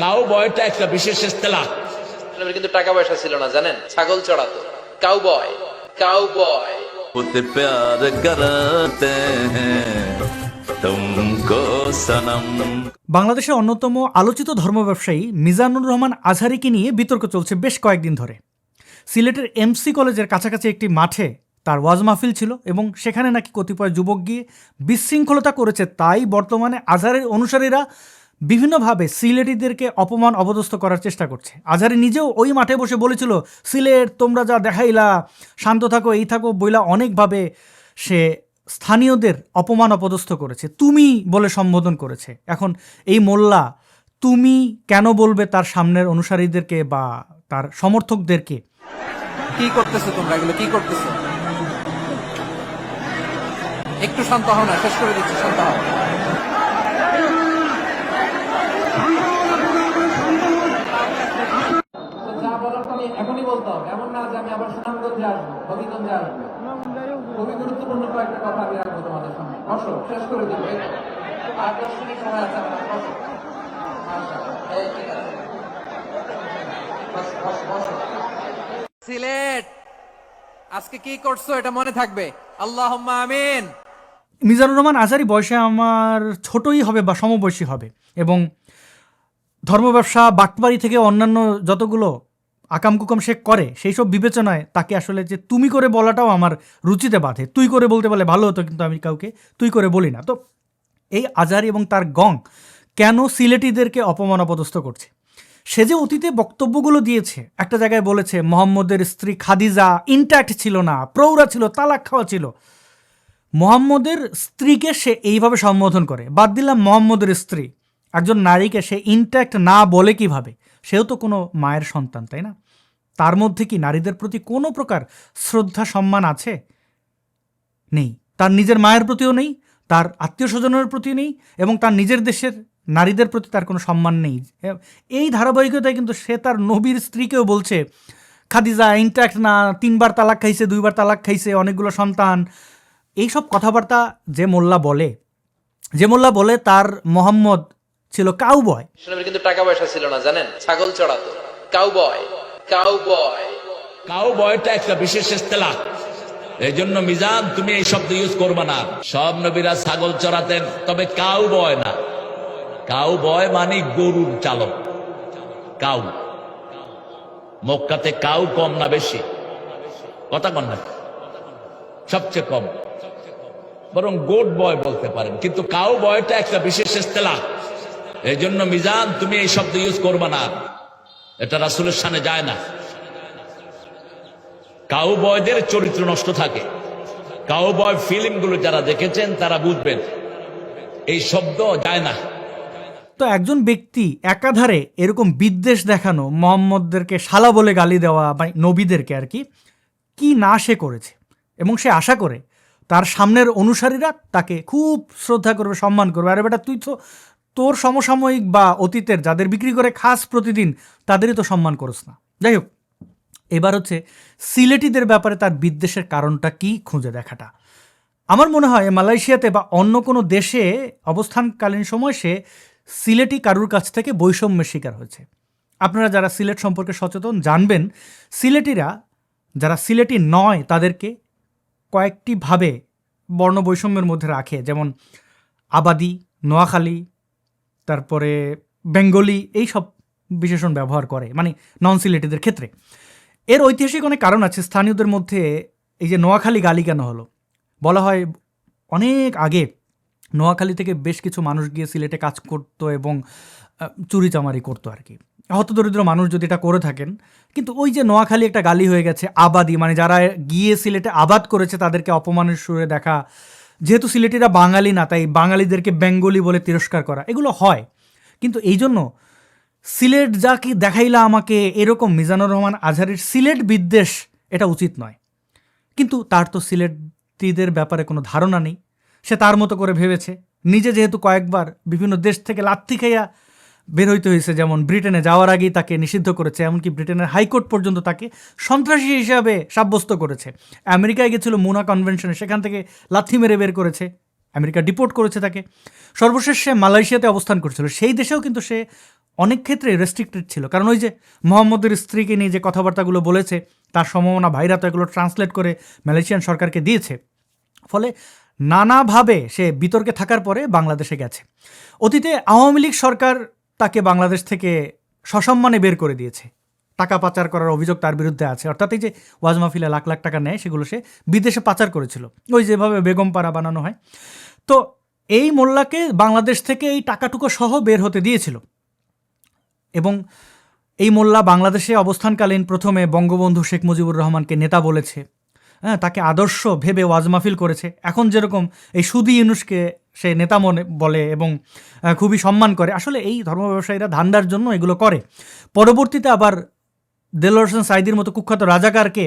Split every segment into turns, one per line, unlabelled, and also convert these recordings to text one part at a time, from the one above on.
Cow বয়টা একটা বিশেষ
ইস্তেলা। কিন্তু টাকা পয়সা ছিল না জানেন? ছাগল চড়াতো কাউ বয় কাউ বয়।
প্যার করতে
বাংলাদেশের অন্যতম আলোচিত ধর্ম ব্যবসায়ী মিজানুর রহমান আজহারিকে নিয়ে বিতর্ক চলছে বেশ কয়েকদিন ধরে। সিলেটের এমসি কলেজের কাছাকাছি একটি মাঠে তার ওয়াজ মাহফিল ছিল এবং সেখানে নাকি কতিপয় যুবক গিয়ে বিশৃঙ্খলতা করেছে। তাই বর্তমানে আজহারের অনুসারীরা বিভিন্নভাবে সিলেটিদেরকে অপমান অপদস্থ করার চেষ্টা করছে। আজহারি নিজেও ওই মাঠে বসে বলেছিল, সিলেট, তোমরা যা দেখাইলা, শান্ত থাকো, এই থাকো বইলা অনেকভাবে সে স্থানীয়দের অপমান অপদস্থ করেছে। তুমি বলে সম্বোধন করেছে। এখন এই মোল্লা, তুমি কেন বলবে তার সামনের অনুসারীদেরকে বা তার সমর্থকদেরকে?
কি করতেছো তোমরা? এগুলো কি করতেছো? একটু শান্ত হও না, শেষ করে দিচ্ছি, শান্ত হও যা এখনই বলতে হবে। এমন না যে আমি আবার সুনামগঞ্জে আসব হবিগঞ্জে আসব। খুবই গুরুত্বপূর্ণ কয়েকটা কথা আমি রাখব তোমাদের সামনে। বসো শেষ করে দিব এই আর দশ মিনিট সময় আছে। আমার বসো। সিলেট আজকে কি করছ এটা মনে থাকবে? আল্লাহ আমিন।
মিজানুর রহমান আজারি বয়সে আমার ছোটই হবে বা সমবয়সী হবে। এবং ধর্ম ব্যবসা বাটবাড়ি থেকে অন্যান্য যতগুলো আকাম কুকাম সে করে সেই সব বিবেচনায় তাকে আসলে যে তুমি করে বলাটাও আমার রুচিতে বাধে। তুই করে বলতে পারলে ভালো হতো কিন্তু আমি কাউকে তুই করে বলি না। তো এই আজারি এবং তার গং কেন সিলেটিদেরকে অপমান অপদস্থ করছে? সে যে অতীতে বক্তব্যগুলো দিয়েছে, একটা জায়গায় বলেছে, মোহাম্মদের স্ত্রী খাদিজা ইন্ট্যাক্ট ছিল না প্রৌরা ছিল, তালাক খাওয়া ছিল। মোহাম্মদের স্ত্রীকে সে এইভাবে সম্বোধন করে। বাদ দিলাম মোহাম্মদের স্ত্রী। একজন নারীকে সে ইনট্যাক্ট না বলে কীভাবে? সেও তো কোনো মায়ের সন্তান, তাই না? তার মধ্যে কি নারীদের প্রতি কোনো প্রকার শ্রদ্ধা, সম্মান আছে? নেই। তার নিজের মায়ের প্রতিও নেই, তার আত্মীয় স্বজনের প্রতি নেই, এবং তার নিজের দেশের নারীদের প্রতি তার কোনো সম্মান নেই। এই ধারাবাহিকতায় কিন্তু সে তার নবীর স্ত্রীকেও বলছে, খাদিজা ইনট্যাক্ট না, তিনবার তালাক খাইছে, দুইবার তালাক খাইছে, অনেকগুলো সন্তান। এইসব কথাবার্তা যে মোল্লা বলে, যে মোল্লা বলে তার মোহাম্মদ ছিল কাউ বয়
কিন্তু টাকা পয়সা ছিল না জানেন? ছাগল চড়াতো। কাউ বয় কাউ বয়
কাউ বয়টা একটা বিশেষ ইস্তেলাহ এই জন্য মিজান তুমি এই শব্দ ইউজ করবে না। সব নবীরা ছাগল চড়াতেন তবে কাউ বয় না। কাউ বয় মানে গরুর চালক। কাউ মক্কাতে কাউ কম না বেশি? কথা কন না। সবচেয়ে কম। বরং গোট বয় বলতে পারেন। কিন্তু কাউ বয়টা একটা বিশেষ ইস্তেলাহ এই জন্য মিজান, তুমি এই শব্দ ইউজ করবা না। এটা রাসুলের সামনে যায় না। কাউ বয়দের চরিত্র নষ্ট থাকে। কাউ বয় ফিল্মগুলো যারা দেখেছেন, তারা বুঝবেন, এই শব্দ যায় না।
তো একজন ব্যক্তি একাধারে এরকম বিদ্বেষ দেখানো, মোহাম্মদদেরকে শালা বলে গালি দেওয়া, বা নবীদেরকে আর কি কি না সে করেছে? এবং সে আশা করে তার সামনের অনুসারীরা তাকে খুব শ্রদ্ধা করবে, সম্মান করবে। আরে বেটা, তুই তো তোর সমসাময়িক বা অতীতের যাদের বিক্রি করে খাস প্রতিদিন, তাদেরই তো সম্মান করস না। যাই হোক, এবার হচ্ছে সিলেটিদের ব্যাপারে তার বিদ্বেষের কারণটা কি খুঁজে দেখাটা। আমার মনে হয় মালয়েশিয়াতে বা অন্য কোনো দেশে অবস্থানকালীন সময় সে সিলেটি কারুর কাছ থেকে বৈষম্যের শিকার হয়েছে। আপনারা যারা সিলেট সম্পর্কে সচেতন জানবেন, সিলেটিরা যারা সিলেটি নয়, তাদেরকে কয়েকটি ভাবে বর্ণ বৈষম্যের মধ্যে রাখে। যেমন আবাদি, নোয়াখালী তারপরে বেঙ্গলি এই সব বিশেষণ ব্যবহার করে মানে নন সিলেটিদের ক্ষেত্রে। এর ঐতিহাসিক অনেক কারণ আছে। স্থানীয়দের মধ্যে এই যে নোয়াখালী গালি কেন হলো? বলা হয় অনেক আগে নোয়াখালী থেকে বেশ কিছু মানুষ গিয়ে সিলেটে কাজ করতো এবং আহ, চুরিচামারি করতো আর কি। হতদরিদ্র মানুষ যদি এটা করে থাকেন কিন্তু ওই যে নোয়াখালী একটা গালি হয়ে গেছে আবাদি মানে যারা গিয়ে সিলেটে আবাদ করেছে তাদেরকে অপমানের সুরে দেখা যেহেতু সিলেটিরা বাঙালি না, তাই বাঙালিদেরকে বেঙ্গলি বলে তিরস্কার করা, এগুলো হয়। কিন্তু এই জন্য সিলেট যা কি দেখাইলা আমাকে এরকম মিজানুর রহমান আজহারের সিলেট বিদ্বেষ, এটা উচিত নয়। কিন্তু তার তো সিলেটিদের ব্যাপারে কোনো ধারণা নেই। সে তার মতো করে ভেবেছে। নিজে যেহেতু কয়েকবার বিভিন্ন দেশ থেকে লাত্তি খাইয়া বের হইতে হয়েছে। যেমন ব্রিটেনে যাওয়ার আগেই তাকে নিষিদ্ধ করেছে, এমনকি ব্রিটেনের হাইকোর্ট পর্যন্ত তাকে সন্ত্রাসী হিসাবে সাব্যস্ত করেছে। আমেরিকায় গেছিল মুনা কনভেনশনে, সেখান থেকে লাথি মেরে বের করেছে। আমেরিকা ডিপোর্ট করেছে তাকে। সর্বশেষ সে মালয়েশিয়াতে অবস্থান করছিল। সেই দেশেও কিন্তু সে অনেক ক্ষেত্রে রেস্ট্রিক্টেড ছিল। কারণ ওই যে মোহাম্মদের স্ত্রীকে নিয়ে যে কথাবার্তাগুলো বলেছে, তার সম্ভাবনা ভাইরা তো এগুলো ট্রান্সলেট করে মালয়েশিয়ান সরকারকে দিয়েছে। ফলে নানাভাবে সে বিতর্কে থাকার পরে বাংলাদেশে গেছে। অতীতে আওয়ামী লীগ সরকার তাকে বাংলাদেশ থেকে সসম্মানে বের করে দিয়েছে। টাকা পাচার করার অভিযোগ তার বিরুদ্ধে আছে। অর্থাৎ এই যে ওয়াজ মাহফিলে লাখ লাখ টাকা নেয়, সেগুলো সে বিদেশে পাচার করেছিল। ওই যেভাবে বেগম পাড়া বানানো হয়। তো এই মোল্লাকে বাংলাদেশ থেকে এই টাকাটুকু সহ বের হতে দিয়েছিল। এবং এই মোল্লা বাংলাদেশে অবস্থানকালীন প্রথমে বঙ্গবন্ধু শেখ মুজিবুর রহমানকে নেতা বলেছে। হ্যাঁ তাকে আদর্শ ভেবে ওয়াজ মাহফিল করেছে। এখন যেরকম এই সুদি ইউনুসকে সে নেতা মনে বলে এবং খুবই সম্মান করে। আসলে এই ধর্ম ব্যবসায়ীরা ধান্দার জন্য এগুলো করে। পরবর্তীতে আবার দেলোয়ার হোসেন সাইদির মতো কুখ্যাত রাজাকারকে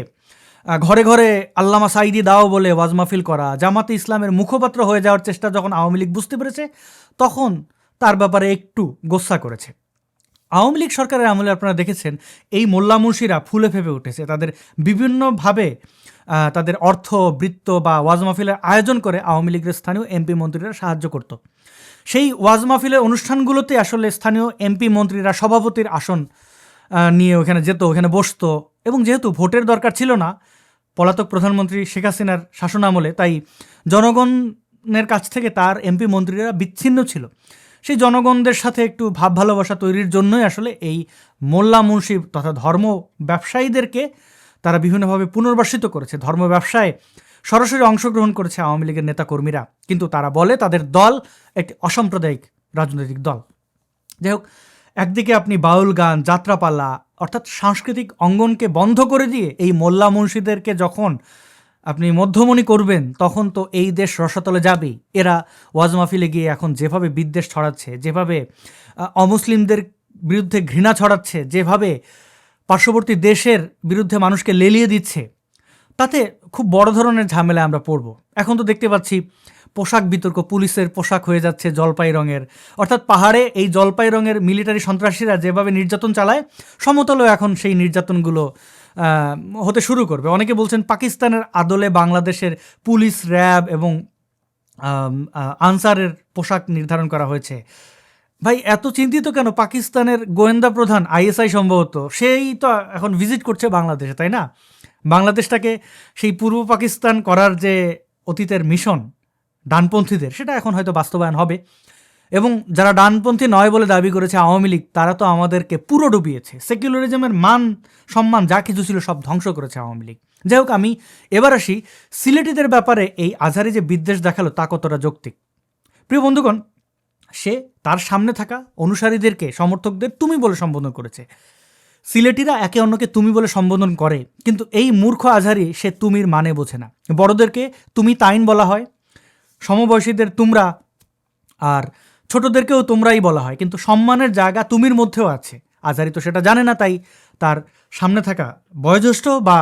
ঘরে ঘরে আল্লামা সাইদি দাও বলে ওয়াজ মাহফিল করা, জামাতে ইসলামের মুখপাত্র হয়ে যাওয়ার চেষ্টা যখন আওয়ামী লীগ বুঝতে পেরেছে, তখন তার ব্যাপারে একটু গোসা করেছে। আওয়ামী লীগ সরকারের আমলে আপনারা দেখেছেন, এই মোল্লা মুন্সিরা ফুলে ফেপে উঠেছে। তাদের বিভিন্নভাবে তাদের অর্থ, বৃত্ত বা ওয়াজ মাহফিলের আয়োজন করে আওয়ামী লীগের স্থানীয় এমপি মন্ত্রীরা সাহায্য করত। সেই ওয়াজ মাহফিলের অনুষ্ঠানগুলোতে আসলে স্থানীয় এমপি মন্ত্রীরা সভাপতির আসন নিয়ে ওখানে যেত, ওখানে বসতো এবং যেহেতু ভোটের দরকার ছিল না, পলাতক প্রধানমন্ত্রী শেখ হাসিনার শাসনামলে, তাই জনগণের কাছ থেকে তার এমপি মন্ত্রীরা বিচ্ছিন্ন ছিল। সেই জনগণদের সাথে একটু ভাব ভালোবাসা তৈরির জন্যই আসলে এই মোল্লা মুন্সি তথা ধর্ম ব্যবসায়ীদেরকে তারা বিভিন্নভাবে পুনর্বাসিত করেছে। ধর্ম ব্যবসায় সরাসরি অংশগ্রহণ করেছে আওয়ামী লীগের নেতাকর্মীরা। কিন্তু তারা বলে তাদের দল একটি অসাম্প্রদায়িক রাজনৈতিক দল। যাই হোক, একদিকে আপনি বাউল গান, যাত্রাপালা অর্থাৎ সাংস্কৃতিক অঙ্গনকে বন্ধ করে দিয়ে এই মোল্লা মুন্সিদেরকে যখন আপনি মধ্যমণি করবেন, তখন তো এই দেশ রসাতলে যাবেই। এরা ওয়াজ মাহফিলে গিয়ে এখন যেভাবে বিদ্বেষ ছড়াচ্ছে, যেভাবে অমুসলিমদের বিরুদ্ধে ঘৃণা ছড়াচ্ছে, যেভাবে পার্শ্ববর্তী দেশের বিরুদ্ধে মানুষকে লেলিয়ে দিচ্ছে, তাতে খুব বড় ধরনের ঝামেলা আমরা পড়ব। এখন তো দেখতে পাচ্ছি পোশাক বিতর্ক, পুলিশের পোশাক হয়ে যাচ্ছে জলপাই রঙের। অর্থাৎ পাহাড়ে এই জলপাই রঙের মিলিটারি সন্ত্রাসীরা যেভাবে নির্যাতন চালায়, সমতলেও এখন সেই নির্যাতনগুলো হতে শুরু করবে। অনেকে বলছেন পাকিস্তানের আদলে বাংলাদেশের পুলিশ, র্যাব এবং আনসারের পোশাক নির্ধারণ করা হয়েছে। ভাই, এত চিন্তিত কেন? পাকিস্তানের গোয়েন্দা প্রধান, আইএসআই সম্ভবত, সেই তো এখন ভিজিট করছে বাংলাদেশে, তাই না? বাংলাদেশটাকে সেই পূর্ব পাকিস্তান করার যে অতীতের মিশন ডানপন্থীদের, সেটা এখন হয়তো বাস্তবায়ন হবে। এবং যারা ডানপন্থী নয় বলে দাবি করেছে আওয়ামী লীগ, তারা তো আমাদেরকে পুরো ডুবিয়েছে। সেকুলারিজমের মান, সম্মান, যা কিছু ছিল সব ধ্বংস করেছে আওয়ামী লীগ। যাই হোক, আমি এবার আসি সিলেটিদের ব্যাপারে এই আজহারি যে বিদ্বেষ দেখাল তা কতটা যৌক্তিক। প্রিয় বন্ধুগণ, সে তার সামনে থাকা অনুসারীদেরকে, সমর্থকদের তুমি বলে সম্বোধন করেছে। সিলেটিরা একে অন্যকে তুমি বলে সম্বোধন করে, কিন্তু এই মূর্খ আজহারি সে তুমির মানে বোঝে না। বড়দেরকে তুমি তাইন বলা হয়, সমবয়সীদের তোমরা আর ছোটদেরকেও তোমরাই বলা হয়, কিন্তু সম্মানের জায়গা তুমির মধ্যেও আছে। আজারি তো সেটা জানে না, তাই তার সামনে থাকা বয়োজ্যেষ্ঠ বা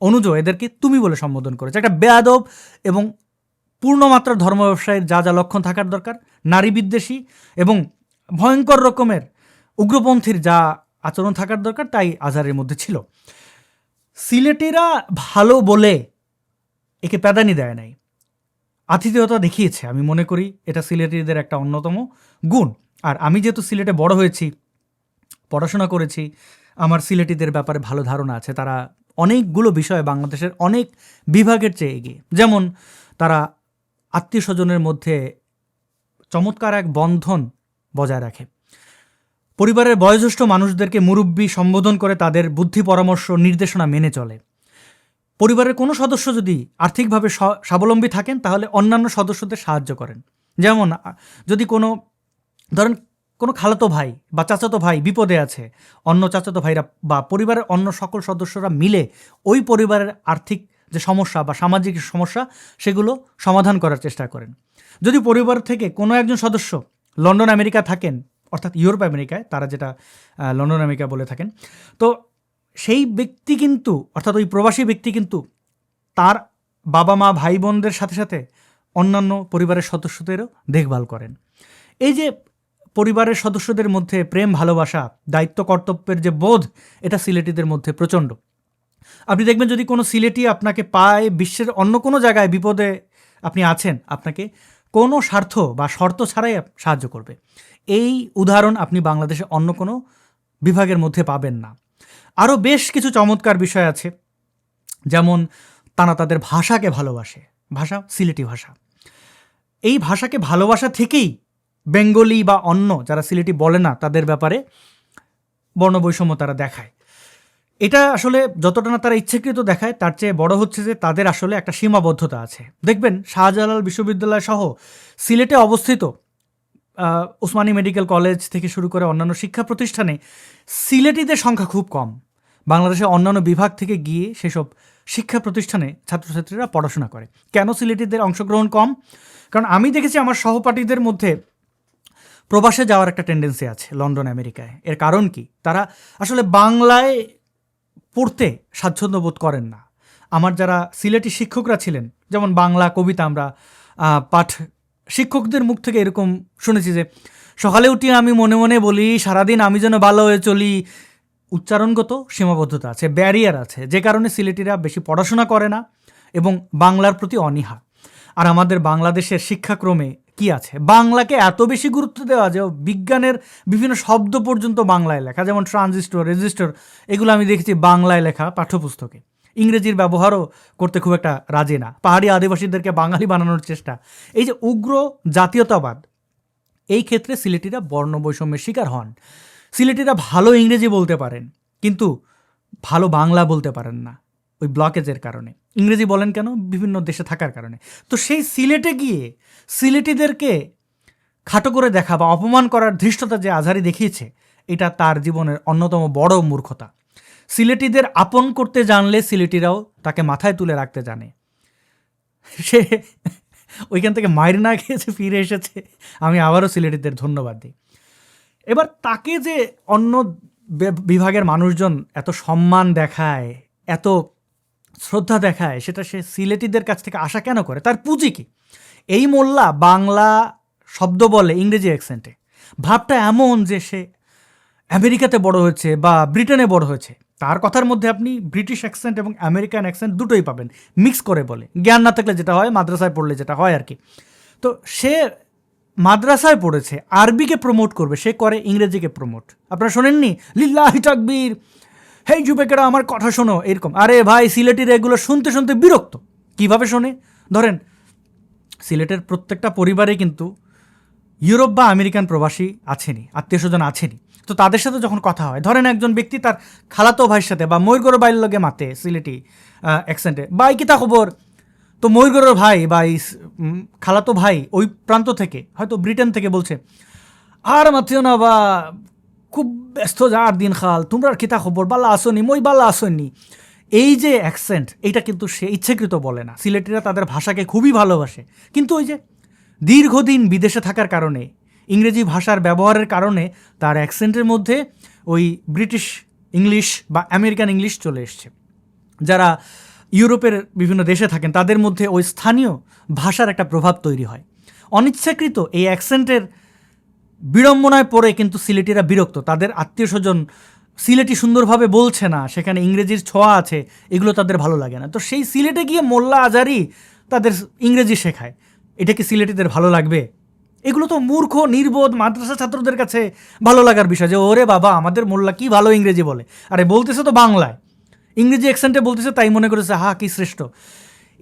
অনুজ এদেরকে তুমি বলে সম্বোধন করেছে। একটা বেয়াদব এবং পূর্ণমাত্রার ধর্ম ব্যবসায়ের যা যা লক্ষণ থাকার দরকার, নারী বিদ্বেষী এবং ভয়ঙ্কর রকমের উগ্রপন্থীর যা আচরণ থাকার দরকার, তাই আজহারের মধ্যে ছিল। সিলেটিরা ভালো বলে একে প্যাদানি দেয় নাই। আতিথেয়তা দেখিয়েছে। আমি মনে করি এটা সিলেটিদের একটা অন্যতম গুণ। আর আমি যেহেতু সিলেটে বড় হয়েছি, পড়াশোনা করেছি, আমার সিলেটিদের ব্যাপারে ভালো ধারণা আছে। তারা অনেকগুলো বিষয়ে বাংলাদেশের অনেক বিভাগের চেয়ে এগিয়ে। যেমন তারা আত্মীয় স্বজনের মধ্যে চমৎকার এক বন্ধন বজায় রাখে। পরিবারের বয়োজ্যেষ্ঠ মানুষদেরকে মুরব্বী সম্বোধন করে তাদের বুদ্ধি পরামর্শ নির্দেশনা মেনে চলে। পরিবারের কোনো সদস্য যদি আর্থিকভাবে স্বাবলম্বী থাকেন, তাহলে অন্যান্য সদস্যদের সাহায্য করেন। যেমন যদি কোনো, ধরেন কোনো খালাতো ভাই বা চাচাতো ভাই বিপদে আছে, অন্য চাচাতো ভাইরা বা পরিবারের অন্য সকল সদস্যরা মিলে ওই পরিবারের আর্থিক যে সমস্যা বা সামাজিক সমস্যা, সেগুলো সমাধান করার চেষ্টা করেন। যদি পরিবার থেকে কোনো একজন সদস্য লন্ডন, আমেরিকা থাকেন, অর্থাৎ ইউরোপ, আমেরিকায়, তারা যেটা লন্ডন, আমেরিকা বলে থাকেন, তো সেই ব্যক্তি কিন্তু, অর্থাৎ ওই প্রবাসী ব্যক্তি কিন্তু তার বাবা মা, ভাই বোনদের সাথে সাথে অন্যান্য পরিবারের সদস্যদেরও দেখভাল করেন। এই যে পরিবারের সদস্যদের মধ্যে প্রেম, ভালোবাসা, দায়িত্ব, কর্তব্যের যে বোধ, এটা সিলেটিদের মধ্যে প্রচণ্ড। আপনি দেখবেন যদি কোনো সিলেটি আপনাকে পায়, বিশ্বের অন্য কোনো জায়গায় বিপদে আপনি আছেন, আপনাকে কোনো স্বার্থ বা শর্ত ছাড়াই সাহায্য করবে। এই উদাহরণ আপনি বাংলাদেশে অন্য কোনো বিভাগের মধ্যে পাবেন না। আরও বেশ কিছু চমৎকার বিষয় আছে। যেমন তারা তাদের ভাষাকে ভালোবাসে। ভাষা সিলেটি ভাষা। এই ভাষাকে ভালোবাসা থেকেই বেঙ্গলি বা অন্য যারা সিলেটি বলে না তাদের ব্যাপারে বর্ণবৈষম্য তারা দেখায়। এটা আসলে যতটা না তারা ইচ্ছাকৃত দেখায় তার চেয়ে বড় হচ্ছে যে তাদের আসলে একটা সীমাবদ্ধতা আছে। দেখবেন শাহজালাল বিশ্ববিদ্যালয় সহ সিলেটে অবস্থিত আহ, উসমানী মেডিকেল কলেজ থেকে শুরু করে অন্যান্য শিক্ষা প্রতিষ্ঠানে সিলেটিদের সংখ্যা খুব কম। বাংলাদেশের অন্যান্য বিভাগ থেকে গিয়ে সেসব শিক্ষা প্রতিষ্ঠানে ছাত্রছাত্রীরা পড়াশোনা করে। কেন সিলেটিদের অংশগ্রহণ কম? কারণ আমি দেখেছি আমার সহপাঠীদের মধ্যে প্রবাসে যাওয়ার একটা টেন্ডেন্সি আছে লন্ডন, আমেরিকায়। এর কারণ কি? তারা আসলে বাংলায় পড়তে স্বাচ্ছন্দ্য বোধ করেন না। আমার যারা সিলেটি শিক্ষকরা ছিলেন, যেমন বাংলা কবিতা আমরা পাঠ শিক্ষকদের মুখ থেকে এরকম শুনেছি যে, সকালে উঠে আমি মনে মনে বলি, সারাদিন আমি যেন ভালো হয়ে চলি উচ্চারণগত সীমাবদ্ধতা আছে ব্যারিয়ার আছে, যে কারণে সিলেটিরা বেশি পড়াশোনা করে না এবং বাংলার প্রতি অনীহা। আর আমাদের বাংলাদেশের শিক্ষাক্রমে কি আছে? বাংলাকে এত বেশি গুরুত্ব দেওয়া যে বিজ্ঞানের বিভিন্ন শব্দ পর্যন্ত বাংলায় লেখা, যেমন ট্রানজিস্টর রেজিস্টর এগুলো আমি দেখেছি বাংলায় লেখা পাঠ্যপুস্তকে। ইংরেজির ব্যবহারও করতে খুব একটা রাজি না। পাহাড়ি আদিবাসীদেরকে বাঙালি বানানোর চেষ্টা। এই যে উগ্র জাতীয়তাবাদ, এই ক্ষেত্রে সিলেটিরা বর্ণ বৈষম্যের শিকার হন। সিলেটিরা ভালো ইংরেজি বলতে পারেন, কিন্তু ভালো বাংলা বলতে পারেন না, ওই ব্লকেজের কারণে। ইংরেজি বলেন কেন? বিভিন্ন দেশে থাকার কারণে। তো সেই সিলেটে গিয়ে সিলেটিদেরকে খাটো করে দেখা বা অপমান করার ধৃষ্টতা যে আজহারি দেখিয়েছে, এটা তার জীবনের অন্যতম বড় মূর্খতা। সিলেটিদের আপন করতে জানলে সিলেটিরাও তাকে মাথায় তুলে রাখতে জানে। সে ওইখান থেকে মায়ের না খেয়েছে ফিরে এসেছে, আমি আবারও সিলেটিদের ধন্যবাদ দিই। এবার তাকে যে অন্য বিভাগের মানুষজন এত সম্মান দেখায়, এত শ্রদ্ধা দেখায়, সেটা সে সিলেটিদের কাছ থেকে আশা কেন করে? তার পুঁজি কি? এই মোল্লা বাংলা শব্দ বলে ইংরেজি অ্যাকসেন্টে। ভাবটা এমন যে সে আমেরিকাতে বড় হয়েছে বা ব্রিটেনে বড় হয়েছে। তার কথার মধ্যে আপনি ব্রিটিশ অ্যাকসেন্ট এবং আমেরিকান অ্যাকসেন্ট দুটোই পাবেন। মিক্স করে বলে। জ্ঞান না থাকলে যেটা হয়, মাদ্রাসায় পড়লে যেটা হয় আর কি। তো সে মাদ্রাসায় পড়েছে, আরবিকে প্রমোট করবে, সে করে ইংরেজিকে প্রমোট আপনারা শোনেননি? লিল্লাহি তাকবীর। হেই যুবেকেরা, আমার কথা শোনো, এরকম। আরে ভাই, সিলেটির এগুলো শুনতে শুনতে বিরক্ত। কীভাবে শোনে? ধরেন, সিলেটের প্রত্যেকটা পরিবারে কিন্তু ইউরোপ বা আমেরিকান প্রবাসী আছেনি আত্মীয় স্বজন আছেনি তো তাদের সাথে যখন কথা হয়, ধরেন একজন ব্যক্তি তার খালাতো ভাইয়ের সাথে বা ময়ূরগড় বাইর লগে মাতে, সিলেটি অ্যাকসেন্টে বাই কিতা খবর তো ময়ূরগড়ের ভাই বা এই খালাতো ভাই ওই প্রান্ত থেকে, হয়তো ব্রিটেন থেকে বলছে, আর মাতিও না বা, খুব ব্যস্ত যা আর দিন খাল, তোমরা আর কিতা খবর? বাল্লা আসনি, মই বাল্লা আসনি। এই যে অ্যাকসেন্ট এইটা কিন্তু সে ইচ্ছাকৃত বলে না। সিলেটিরা তাদের ভাষাকে খুবই ভালোবাসে। কিন্তু ওই যে দীর্ঘদিন বিদেশে থাকার কারণে, ইংরেজি ভাষার ব্যবহারের কারণে তার অ্যাকসেন্টের মধ্যে ওই ব্রিটিশ ইংলিশ বা আমেরিকান ইংলিশ চলে এসছে। যারা ইউরোপের বিভিন্ন দেশে থাকেন, তাদের মধ্যে ওই স্থানীয় ভাষার একটা প্রভাব তৈরি হয়। অনিচ্ছাকৃত এই অ্যাকসেন্টের বিড়ম্বনায় পড়ে কিন্তু সিলেটিরা বিরক্ত। তাদের আত্মীয় স্বজন, সিলেটি সুন্দরভাবে বলছে না, সেখানে ইংরেজির ছোঁয়া আছে, এগুলো তাদের ভালো লাগে না। তো সেই সিলেটে গিয়ে মোল্লা আজারি তাদের ইংরেজি শেখায়। এটা কি সিলেটিদের ভালো লাগবে? এগুলো তো মূর্খ, নির্বোধ মাদ্রাসা ছাত্রদের কাছে ভালো লাগার বিষয় যে, ওরে বাবা, আমাদের মোল্লা কি ভালো ইংরেজি বলে? আরে, বলতেছে তো বাংলায়। ইংরেজি অ্যাকসেন্টে বলতেছে তাই মনে করেছে হা কি শ্রেষ্ঠ।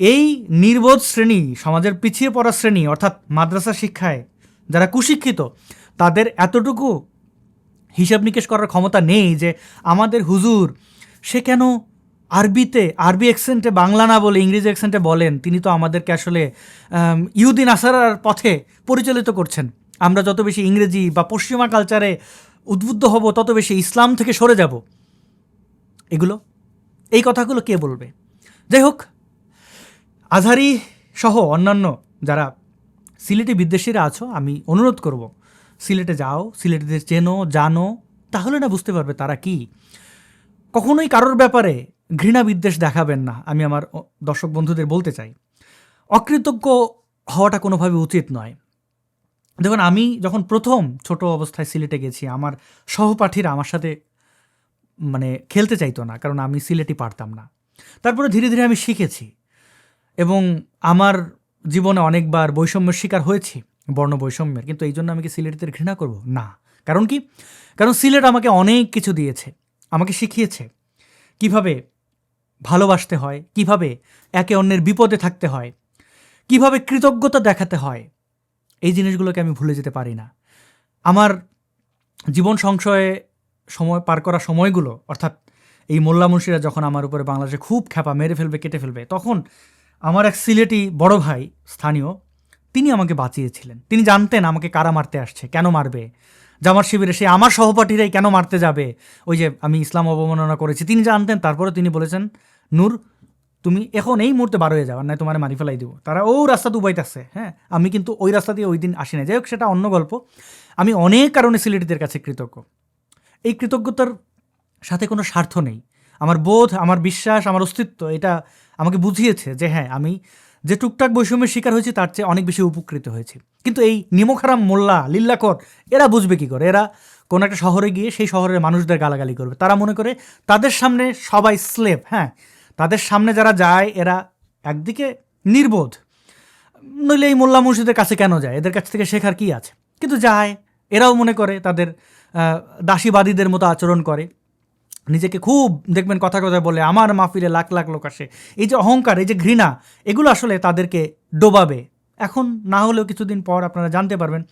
এই নির্বোধ শ্রেণি সমাজের পিছিয়ে পড়া শ্রেণি অর্থাৎ মাদ্রাসা শিক্ষায় যারা কুশিক্ষিত তাদের এতটুকু হিসাব নিকেশ করার ক্ষমতা নেই যে আমাদের হুজুর সে কেন আরবিতে আরবি অ্যাকসেন্টে বাংলা না বলে ইংরেজি অ্যাকসেন্টে বলেন? তিনি তো আমাদেরকে আসলে আম, ইহুদিন আসারার পথে পরিচালিত করছেন। আমরা যত বেশি ইংরেজি বা পশ্চিমা কালচারে উদ্বুদ্ধ হব তত বেশি ইসলাম থেকে সরে যাব। এগুলো এই কথাগুলো কে বলবে? যাই হোক আজহারি সহ অন্যান্য যারা সিলেটি বিদ্বেষীরা আছো, আমি অনুরোধ করব, সিলেটে যাও, সিলেটিদের চেনো, জানো, তাহলে না বুঝতে পারবে তারা কি। কখনোই কারোর ব্যাপারে ঘৃণা বিদ্বেষ দেখাবেন না, আমি আমার দর্শক বন্ধুদের বলতে চাই। অকৃতজ্ঞ হওয়াটা কোনোভাবে উচিত নয়। দেখুন, আমি যখন প্রথম ছোট অবস্থায় সিলেটে গেছি, আমার সহপাঠীরা আমার সাথে মানে খেলতে চাইতো না, কারণ আমি সিলেটি পারতাম না। তারপরে ধীরে ধীরে আমি শিখেছি এবং আমার জীবনে অনেকবার বৈষম্যের শিকার হয়েছি, বর্ণ বৈষম্যের। কিন্তু এই জন্য আমি কি সিলেটদের ঘৃণা করব? না। কারণ কি? কারণ সিলেট আমাকে অনেক কিছু দিয়েছে, আমাকে শিখিয়েছে। কীভাবে ভালোবাসতে হয়, কীভাবে একে অন্যের বিপদে থাকতে হয়, কীভাবে কৃতজ্ঞতা দেখাতে হয়, এই জিনিসগুলোকে আমি ভুলে যেতে পারি না। আমার জীবন সংশয়ে সময় পার করা সময়গুলো, অর্থাৎ এই মোল্লা মুন্সিরা যখন আমার উপরে বাংলাদেশে খুব খ্যাপা মেরে ফেলবে, কেটে ফেলবে, তখন আমার এক সিলেটি বড় ভাই, স্থানীয়, তিনি আমাকে বাঁচিয়েছিলেন। তিনি জানতেন আমাকে কারা মারতে আসছে, কেন মারবে। জামার শিবিরে সে আমার সহপাঠীরাই কেন মারতে যাবে? ওই যে আমি ইসলাম অবমাননা করেছি, তিনি জানতেন তারপরে তিনি বলেছেন, নূর, তুমি এখন এই মুহূর্তে বার হয়ে যাও নয় তোমার মারি ফেলাই দিব। তারা, ও রাস্তা দুবাইতেছে হ্যাঁ আমি কিন্তু ওই রাস্তা দিয়ে ওই দিন আসি না যাই হোক, সেটা অন্য গল্প। আমি অনেক কারণে সিলেটিদের কাছে কৃতজ্ঞ। এই কৃতজ্ঞতার সাথে কোনো স্বার্থ নেই। আমার বোধ, আমার বিশ্বাস, আমার অস্তিত্ব, এটা আমাকে বুঝিয়েছে যে হ্যাঁ আমি যে টুকটাক বৈষম্যের শিকার হয়েছি, তার চেয়ে অনেক বেশি উপকৃত হয়েছি। কিন্তু এই নিমখারাম মোল্লা, লিল্লাকর, এরা বুঝবে কি করে? এরা কোনো একটা শহরে গিয়ে সেই শহরের মানুষদের গালাগালি করবে। তারা মনে করে তাদের সামনে সবাই স্লেভ হ্যাঁ? তাদের সামনে যারা যায়, এরা একদিকে নির্বোধ। নইলে এই মোল্লা মুর্শিদের কাছে কেন যায়? এদের কাছ থেকে শেখার কি আছে? কিন্তু যায়, এরাও মনে করে তাদের দাসীবাদীদের মতো আচরণ করে। নিজেকে খুব, দেখবেন কথা কথা বলে, আমার মাহফিলে লাখ লাখ লোক আসে। এই যে অহংকার, এই যে ঘৃণা, এগুলো আসলে তাদেরকে ডোবাবে। এখন না হলেও কিছুদিন পর আপনারা জানতে পারবেন।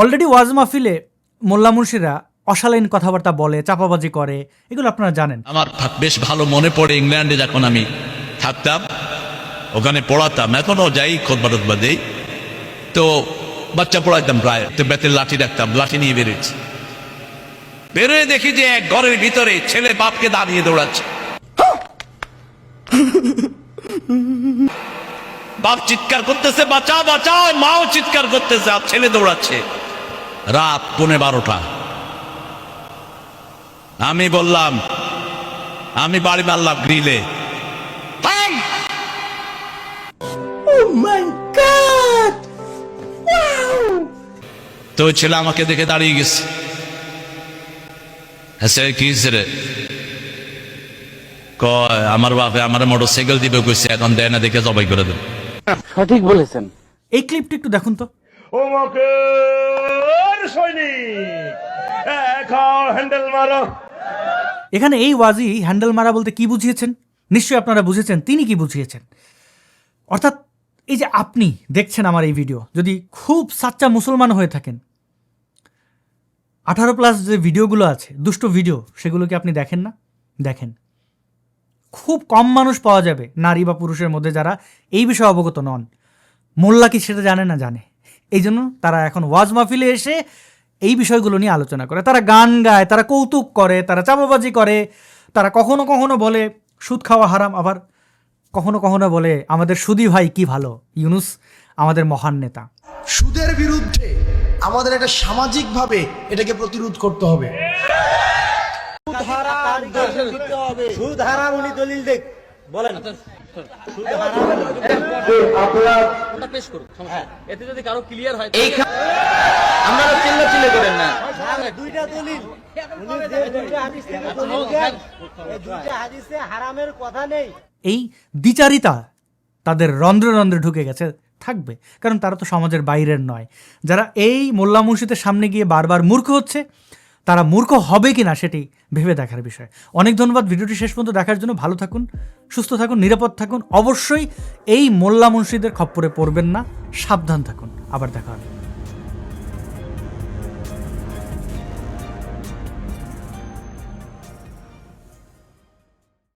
অলরেডি ওয়াজ মাহফিলে মোল্লা মুন্সিরা অশালীন কথাবার্তা বলে, চাপাবাজি করে, এগুলো আপনারা জানেন।
আমার বেশ ভালো মনে পড়ে ইংল্যান্ডে যখন আমি থাকতাম, ওখানে পড়াতাম এখনও যাই খোদবা তো বাচ্চা পড়াইতাম প্রায়, তো বেতের লাঠি রাখতাম, লাঠি নিয়ে বেরোচ্ছি বেরোয় দেখি যে এক ঘরের ভিতরে ছেলে বাপকে দাঁড়িয়ে দৌড়াচ্ছে। বাপ চিৎকার করতেছে বাঁচা বাঁচাও মাও চিৎকার করতেছে আর ছেলে দৌড়াচ্ছে। রাত পৌনে বারোটা। আমি বললাম আমি বাড়ি মারলাম গ্রিলে। থাম! তো ছেলে আমাকে দেখে দাঁড়িয়ে গেছে। হ্যাঁ কি হয়েছে রে কয় আমার বাপে আমার মোটর সাইকেল দিবে কইছে এখন দেয় না দেখে জবাই করে দেবে
সঠিক বলেছেন।
এই ক্লিপটা একটু দেখুন তো।
ওমকের সৈনিক এখন হ্যান্ডেল মারো।
এখানে এই ওয়াজি হ্যান্ডেল মারা বলতে কি বুঝিয়েছেন? নিশ্চয়ই আপনারা বুঝেছেন তিনি কি বুঝিয়েছেন? অর্থাৎ এই যে আপনি দেখছেন আমার এই ভিডিও যদি খুব সাচ্চা মুসলমান হয়ে থাকেন আঠারো প্লাস যে ভিডিওগুলো আছে, দুষ্ট ভিডিও সেগুলো কি আপনি দেখেন না? দেখেন। খুব কম মানুষ পাওয়া যাবে নারী বা পুরুষের মধ্যে যারা এই বিষয়ে অবগত নন। মোল্লা কি সেটা জানে না? জানে। এই জন্য তারা এখন ওয়াজ মাহফিলে এসে এই বিষয়গুলো নিয়ে আলোচনা করে। তারা গান গায়, তারা কৌতুক করে, তারা চাপাবাজি করে, তারা কখনো কখনো বলে, সুদ খাওয়া হারাম। আবার কখনো কখনো বলে, আমাদের সুদী ভাই কি ভালো? ইউনুস আমাদের মহান নেতা।
সুদের বিরুদ্ধে আমাদের একটা সামাজিকভাবে এটাকে প্রতিরোধ করতে হবে।
এই দ্বিচারিতা তাদের রন্ধ্রে রন্ধ্রে ঢুকে গেছে। থাকবে। কারণ তারা তো সমাজের বাইরের নয়। যারা এই মোল্লা মুর্শিদের সামনে গিয়ে বারবার মূর্খ হচ্ছে, তারা মূর্খ হবে কি না সেটি ভেবে দেখার বিষয়। অনেক ধন্যবাদ ভিডিওটি শেষ পর্যন্ত দেখার জন্য। ভালো থাকুন, সুস্থ থাকুন, নিরাপদ থাকুন। অবশ্যই এই মোল্লা মুন্সিদের খপ্পরে পড়বেন না। সাবধান থাকুন। আবার দেখা হবে।